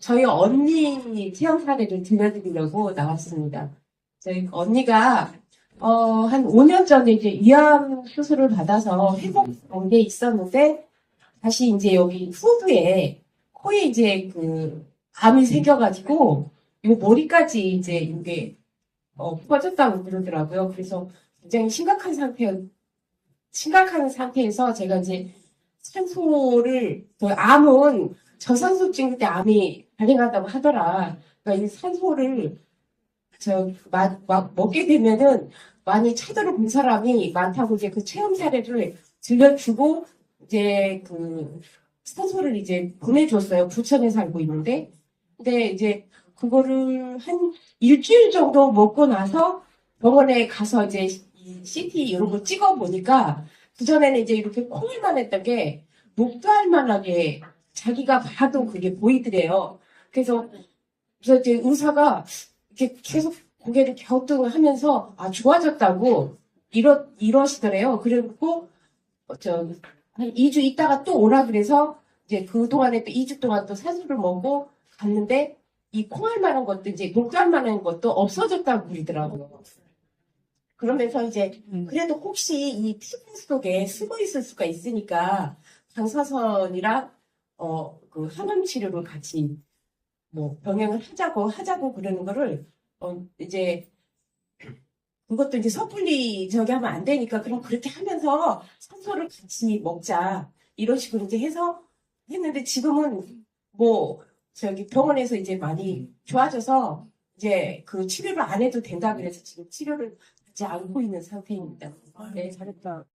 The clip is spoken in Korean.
저희 언니 체험 사례를 들려드리려고 나왔습니다. 저희 언니가 어, 한 5년 전에 이제 위암 수술을 받아서 회복된 게 있었는데 다시 이제 여기 후두에 코에 이제 그 암이 생겨가지고 요 머리까지 이제 이게 어, 퍼졌다고 그러더라고요. 그래서 굉장히 심각한 상태 심각한 상태에서 제가 이제 산소를 그 암은 저산소 찍을 때 암이 발생한다고 하더라. 그러니까 이 산소를 저 마, 마- 먹게 되면은 많이 차도를 본 사람이 많다고 이제 그 체험 사례를 들려주고 이제 그 산소를 이제 보내줬어요. 부천에 살고 있는데. 근데 이제 그거를 한 일주일 정도 먹고 나서 병원에 가서 이제 이 CT 이런 거 찍어 보니까 그전에는 이제 이렇게 콩일만 했던 게 목도 할 만하게 자기가 봐도 그게 보이더래요. 그래서 그래서 이제 의사가 이렇게 계속 고개를 갸우뚱하면서 아 좋아졌다고 이러 이러시더래요. 그리고 어, 저한 2주 있다가 또 오라 그래서 이제 그 동안에 또 2주 동안 또 산소를 먹고 갔는데 이 콩할 만한 것도 이제 목도 할 만한 것도 없어졌다고 그러더라고요. 그러면서 이제 그래도 혹시 이 피부 속에 숨어 있을 수가 있으니까 방사선이랑 어 그 항암 치료를 같이 뭐 병행을 하자고 하자고 그러는 거를 어 이제 그것도 이제 섣불리 저기 하면 안 되니까 그럼 그렇게 하면서 산소를 같이 먹자 이런 식으로 이제 해서 했는데 지금은 뭐 저기 병원에서 이제 많이 좋아져서 이제 그 치료를 안 해도 된다 그래서 지금 치료를 하지 않고 있는 상태입니다. 네, 잘했다.